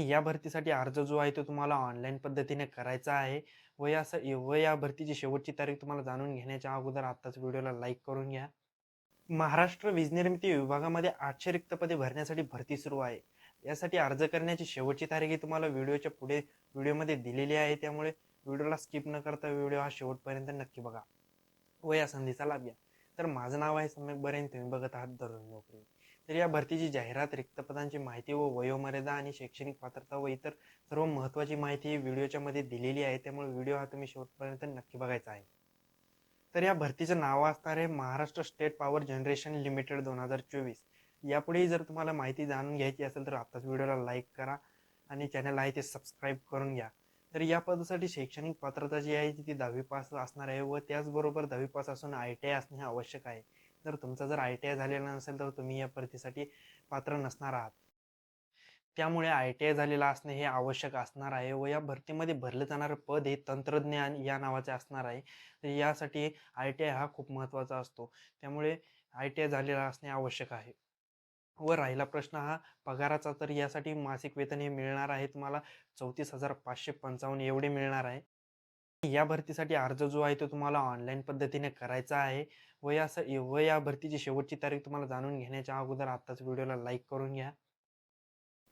या भरतीसाठी अर्ज जो आहे तो तुम्हाला ऑनलाईन पद्धतीने करायचा आहे व या स व या भरतीची शेवटची तारीख तुम्हाला जाणून घेण्याच्या अगोदर आत्ताच व्हिडिओला लाईक करून घ्या. महाराष्ट्र वीज निर्मिती विभागामध्ये आठशे रिक्त पदे भरण्यासाठी भरती सुरू आहे. यासाठी अर्ज करण्याची शेवटची तारीख ही तुम्हाला व्हिडिओच्या पुढे व्हिडिओमध्ये दिलेली आहे. त्यामुळे व्हिडिओला स्किप न करता व्हिडिओ हा शेवटपर्यंत नक्की बघा व या संधीचा लाभ घ्या. तर माझं नाव आहे सम्यक बरेन तुम्ही बघत आहात दररोज नोकरी. तर या भरतीची जाहिरात रिक्त पदांची माहिती व वयोमर्यादा आणि शैक्षणिक पात्रता व इतर सर्व महत्त्वाची माहिती व्हिडिओच्या मध्ये दिलेली आहे. त्यामुळे व्हिडिओ हा तुम्ही शेवटपर्यंत नक्की बघायचा आहे. तर या भरतीचं नाव असणार आहे Maharashtra state power generation limited दोन हजार चोवीस. यापुढेही जर तुम्हाला माहिती जाणून घ्यायची असेल तर आत्ताच व्हिडिओला लाईक करा आणि चॅनल आहे ते सबस्क्राईब करून घ्या. तर या पदासाठी शैक्षणिक पात्रता जी आहे ती दहावी पास असणार आहे व त्याचबरोबर दहावी पास असून आय टी आय असणे आवश्यक आहे. जर तुमचा जर आय टी आय झालेला नसेल तर तुम्ही या भरतीसाठी पात्र नसणार आहात. त्यामुळे आय टी आय झालेला असणे हे आवश्यक असणार आहे व या भरतीमध्ये भरलं जाणारं पद हे तंत्रज्ञान या नावाचे असणार आहे. तर यासाठी आय टी आय हा खूप महत्त्वाचा असतो. त्यामुळे आय टी आय झालेला असणे आवश्यक आहे. व राहिला प्रश्न हा पगाराचा तर यासाठी मासिक वेतन हे मिळणार आहे तुम्हाला चौतीस हजार पाचशे पंचावन्न एवढे मिळणार आहे. या भरतीसाठी अर्ज जो आहे तो तुम्हाला ऑनलाईन पद्धतीने करायचा आहे व या स व या भरतीची शेवटची तारीख तुम्हाला जाणून घेण्याच्या अगोदर आत्ताच व्हिडिओला लाईक करून घ्या.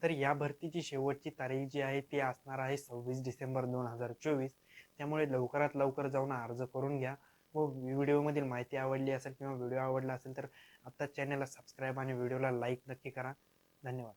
तर या भरतीची शेवटची तारीख जी आहे ती असणार आहे सव्वीस डिसेंबर दोन हजार चोवीस. त्यामुळे लवकरात लवकर जाऊन अर्ज करून घ्या. हो, व व्हिडिओमधील माहिती आवडली असेल किंवा व्हिडिओ आवडला असेल तर आत्ताच चॅनलला सबस्क्राईब आणि व्हिडिओला लाईक नक्की करा. धन्यवाद.